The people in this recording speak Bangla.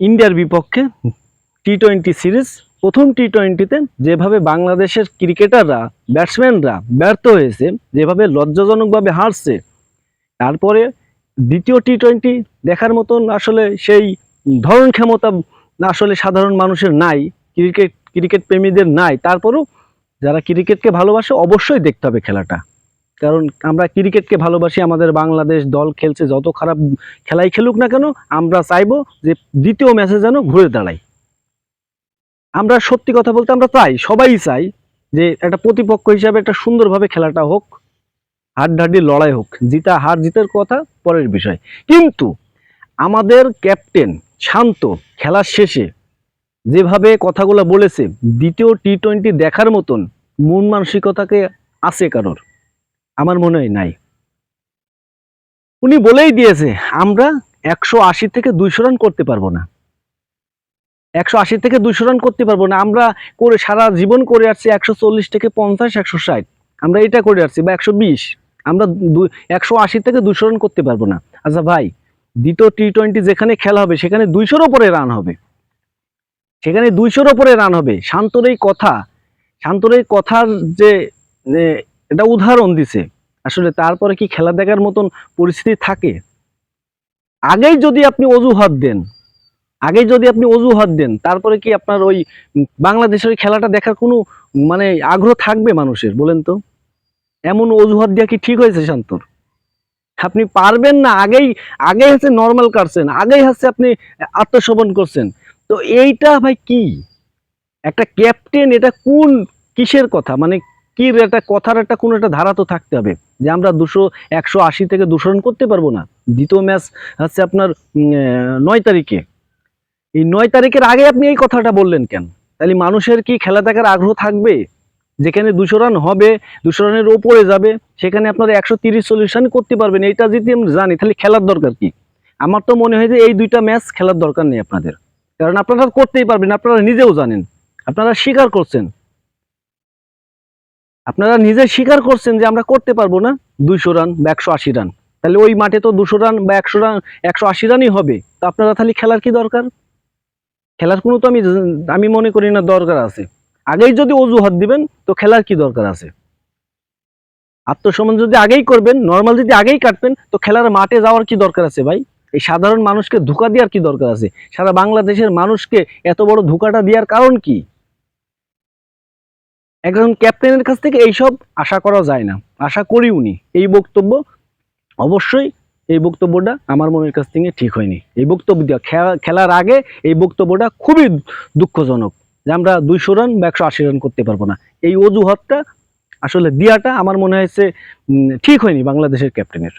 ইন্ডিয়ার বিপক্ষে টি টোয়েন্টি সিরিজ, প্রথম টি টোয়েন্টিতে যেভাবে বাংলাদেশের ক্রিকেটাররা, ব্যাটসম্যানরা ব্যর্থ হয়েছে, যেভাবে লজ্জাজনকভাবে হারছে, তারপরে দ্বিতীয় টি টোয়েন্টি দেখার মতন আসলে সেই ধরন ক্ষমতা আসলে সাধারণ মানুষের নাই, ক্রিকেট ক্রিকেট প্রেমীদের নাই, তারপরেও যারা ক্রিকেটকে ভালোবাসে অবশ্যই দেখতে হবে খেলাটা। কারণ আমরা ক্রিকেটকে ভালোবাসি, আমাদের বাংলাদেশ দল খেলছে, যত খারাপ খেলাই খেলুক না কেন, আমরা চাইব যে দ্বিতীয় ম্যাচে যেন ঘুরে দাঁড়াই আমরা সত্যি কথা বলতে আমরা চাই, সবাই চাই যে একটা প্রতিপক্ষ হিসাবে একটা সুন্দরভাবে খেলাটা হোক, হাড্ডাহাড্ডি লড়াই হোক, জিতা হার জিতের কথা পরের বিষয়। কিন্তু আমাদের ক্যাপ্টেন শান্ত খেলার শেষে যেভাবে কথাগুলো বলেছে, দ্বিতীয় টি টোয়েন্টি দেখার মতন মন মানসিকতাকে আছে কারোর। আমার মনে হয় নাই। উনি বলেই দিয়েছে, আমরা একশো আশি থেকে দুইশো রান করতে পারব না। একশো আশি থেকে দুইশো রান করতে পারব না। আমরা করে সারা জীবন করে আসছি একশো চল্লিশ থেকে পঞ্চাশ, একশো ষাট। আমরা এটা করে আসছি বা একশো বিশ। আমরা একশো আশি থেকে দুশো রান করতে পারব না। আচ্ছা ভাই, দ্বিতীয় টি টোয়েন্টি যেখানে খেলা হবে, সেখানে দুইশোর ওপরে রান হবে। সেখানে দুইশোর ওপরে রান হবে। শান্তর এই কথা, শান্তর এই কথার যে এটা উদাহরণ দিছে। আসলে তারপরে কি খেলা দেখার মতন পরিস্থিতি থাকে? আগেই যদি আপনি অজুহাত দেন, আগেই যদি আপনি অজুহাত দেন, তারপরে কি আপনার ওই বাংলাদেশের খেলাটা দেখার কোনো মানে আগ্রহ থাকবে মানুষের, বলেন তো? এমন অজুহাত দেওয়া কি ঠিক হয়েছে, শান্তর? আপনি পারবেন না, আগেই আগেই হচ্ছে নর্মাল কাটছেন আগেই হচ্ছে আপনি আত্মসমন করছেন। তো এইটা ভাই কি? একটা ক্যাপ্টেন এটা কোন কিসের কথা? মানে কি একটা কথার একটা কোনো একটা ধারা তো থাকতে হবে যে আমরা দুশো, একশো আশি থেকে দুশো রান করতে পারব না। দ্বিতীয় ম্যাচ হচ্ছে আপনার নয় তারিখে। এই নয় তারিখের আগে আপনি এই কথাটা বললেন কেন? তাহলে মানুষের কি খেলা দেখার আগ্রহ থাকবে? যেখানে দুশো রান হবে, দুশো রানের ওপরে যাবে, সেখানে আপনারা একশো তিরিশ চল্লিশ রান করতে পারবেন, এইটা যদি আমরা জানি, তাহলে খেলার দরকার কি? আমার তো মনে হয় যে এই দুইটা ম্যাচ খেলার দরকার নেই আপনাদের। কারণ আপনারা করতেই পারবেন আপনারা নিজেও জানেন। আপনারা স্বীকার করছেন। আপনারা নিজে স্বীকার করছেন যে আমরা করতে পারব না দুইশো রান বা একশো আশি রান। তাহলে ওই মাঠে তো দুশো রান বা একশো রান, একশো আশি রানই হবে। তো আপনারা তাহলে খেলার কি দরকার? খেলার কোনো তো আমি আমি মনে করি না দরকার আছে। আগেই যদি অজুহাত দিবেন, তো খেলার কি দরকার আছে? আত্মসম্মান যদি আগেই করবেন নর্মাল যদি আগেই কাটবেন, তো খেলার মাঠে যাওয়ার কি দরকার আছে ভাই? এই সাধারণ মানুষকে ধোকা দেওয়ার কি দরকার আছে? সারা বাংলাদেশের মানুষকে এত বড় ধোকাটা দেওয়ার কারণ কি? একজন ক্যাপ্টেনের কাছ থেকে এইসব আশা করা যায় না। আশা করি উনি এই বক্তব্য অবশ্যই এই বক্তব্যটা আমার মনের কাছ থেকে ঠিক হয়নি। এই বক্তব্য খেলার আগে এই বক্তব্যটা খুবই দুঃখজনক যে আমরা দুইশো রান বা একশো আশি রান করতে পারব না। এই অজুহাতটা আসলে দেওয়াটা আমার মনে হয়েছে ঠিক হয়নি বাংলাদেশের ক্যাপ্টেনের।